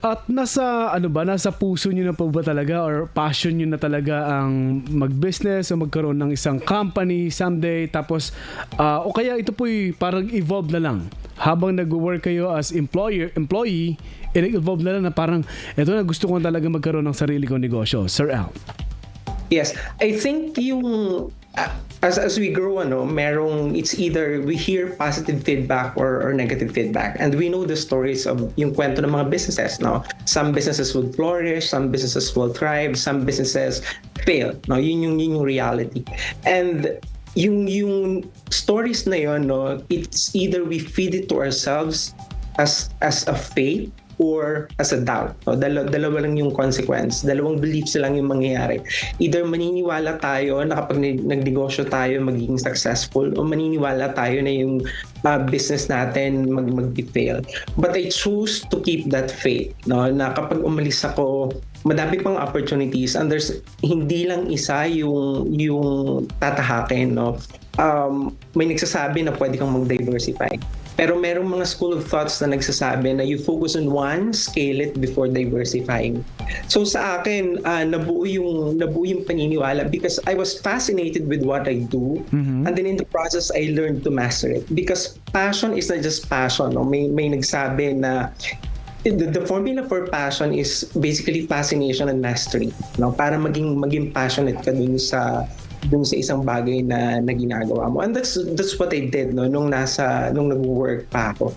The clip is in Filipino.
At nasa ano ba, nasa puso niyo na po ba talaga or passion niyo na talaga ang mag-business o magkaroon ng isang company someday tapos ah, o kaya ito po'y parang evolve na lang habang nag-work kayo as employer employee eh, nag-evolve na lang na parang ito na gusto ko talaga magkaroon ng sarili kong negosyo. Sir Al. Yes, I think yung as as we grow ano, merong it's either we hear positive feedback or, or negative feedback. And we know the stories of yung kwento ng mga businesses, no. Some businesses will flourish, some businesses will thrive, some businesses fail, no. Yun yung yun yung reality. And yung yung stories na yon no, it's either we feed it to ourselves as as a faith or as a doubt. No, dalawa, dalawa lang yung consequence. Dalawang beliefs lang yung mangyayari. Either maniniwala tayo na kapag nag- nagnegosyo tayo magiging successful o maniniwala tayo na yung uh, business natin mag mag-fail. But I choose to keep that faith. No? Na kapag umalis ako, madami pang opportunities and there's hindi lang isa yung yung tatahakin no um may nagsasabi na pwede kang mag-diversify pero merong mga school of thoughts na nagsasabi na you focus on one, scale it before diversifying. So sa akin, ah, nabuo yung nabuo yung paniniwala because I was fascinated with what I do and then in the process I learned to master it because passion is not just passion. No? May may nagsabi na the, the formula for passion is basically fascination and mastery no para maging maging passionate ka dun sa dun sa isang bagay na na ginagawa mo. And that's that's what I did no nung nasa nung nag-work pa ako